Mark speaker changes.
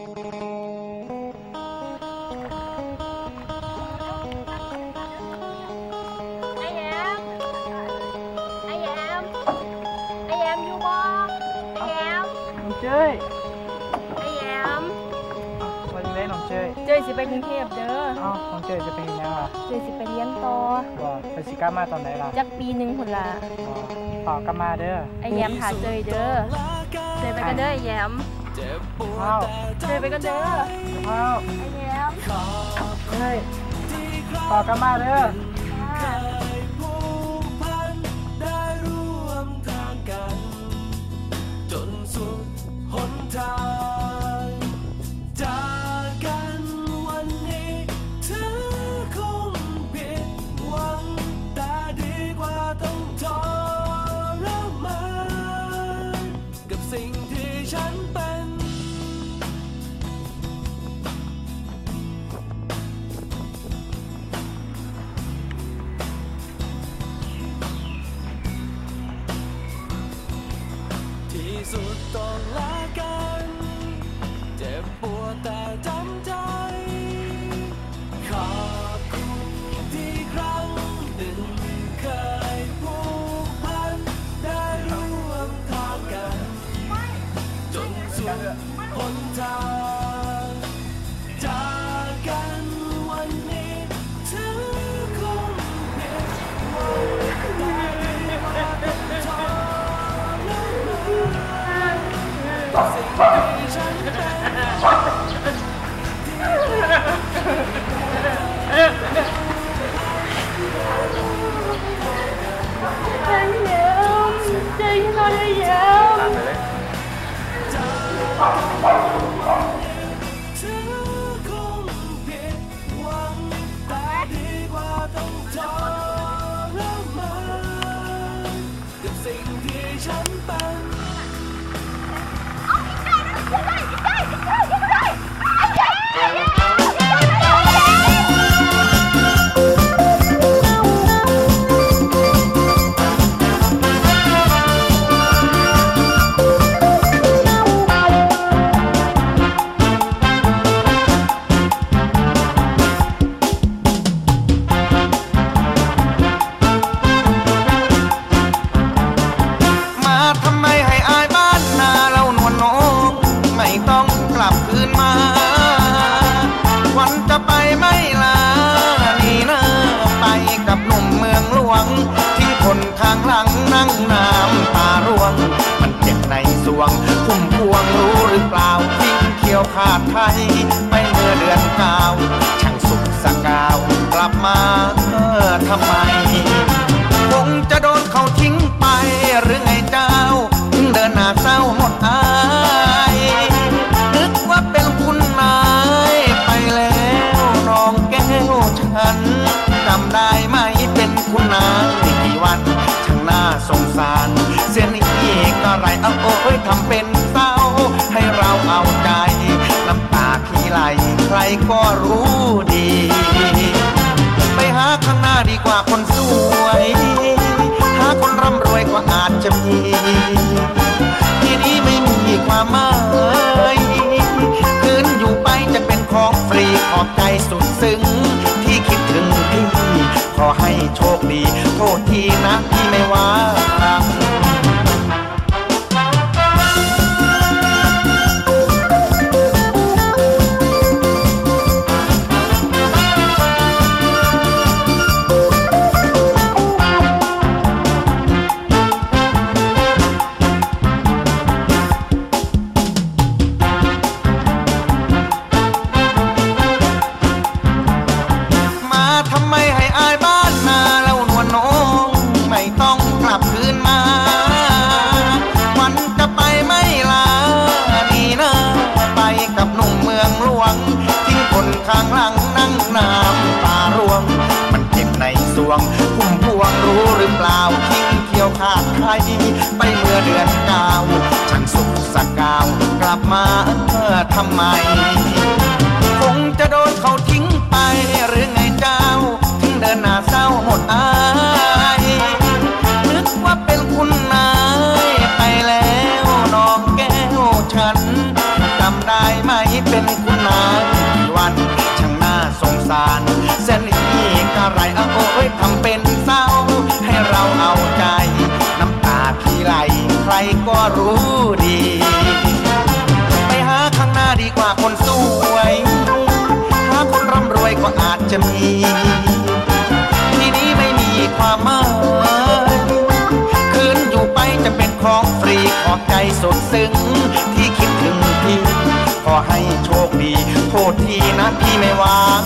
Speaker 1: ไอแยมไอแยมไอแยมอยู่บ่ไอแยม
Speaker 2: น้องเจ้ย
Speaker 1: ไอแยม
Speaker 2: วันนี้น้องเจ้ย
Speaker 1: เจ้ยสิไปกรุงเทพเด้อ
Speaker 2: เอ้าน้องเจ้ยจะไปยังไงล่ะ
Speaker 1: เจ้ยสิไปเรียนต่อ
Speaker 2: ว่าไปสิกลับมาตอนไหนล่ะ
Speaker 1: จักปีหนึงพุ่นล่ะ
Speaker 2: อ๋อต่อกลับมาเด้อ
Speaker 1: ไอแยมหาเจ้ยเด้อเจ้ยไปกันเด้อไอแยม
Speaker 2: ข้าว
Speaker 1: เจ้ยไปกันเด้อ
Speaker 2: ข้าว
Speaker 1: ไอแยม
Speaker 2: เฮ้ยต่อกลับมาเด้อ
Speaker 3: ที่สุดต้องลากัน เจ็บปวดแต่จำใจ Oh! ยว
Speaker 4: ขาดไทย ไปเมื่อเดือนเก้าช่างสุขสกาว กลับมาเออทำไม คงจะโดนเขาทิ้งไปหรือไงเจ้า เดินหน้าเศร้าหมดอายนึกว่าเป็นคุณนายไปแล้วน้องแก้วฉันจำได้ไหมเป็นคุณนายกี่วันช่างน่าสงสาร ก็รู้ดี ไปหาข้างหน้าดีกว่าคนสวย หาคนร่ำรวยก็อาจจะมี ที่นี้ไม่มีความหมายคืนอยู่ไปจะเป็นของฟรีขอบใจสุดซึ้ง ที่คิดถึงพี่ ขอให้โชคดี โทษทีนะที่ไม่ว่า เปล่าทิ้งเที่ยวขาดใครไปเมื่อเดือนเก่าฉันสุขสักกาวกลับมาเพื่อทำไม คงจะโดนเขาทิ้งไปหรือไงเจ้าทิ้งเดินหน้าเศร้าหมดอายนึกว่าเป็นคุณนายไปแล้วน้องแก้วฉันจำได้ไหมเป็นคุณนายวันช่างน่าสงสาร ก็รู้ดี ไปหาข้างหน้าดีกว่าคนสวย หาคนร่ำรวยก็อาจจะมี ที่นี้ไม่มีความหมายคืนอยู่ไปจะเป็นของฟรีขอบใจสุดซึ้งที่คิดถึงพี่ ขอให้โชคดี โทษทีนะพี่ไม่วาง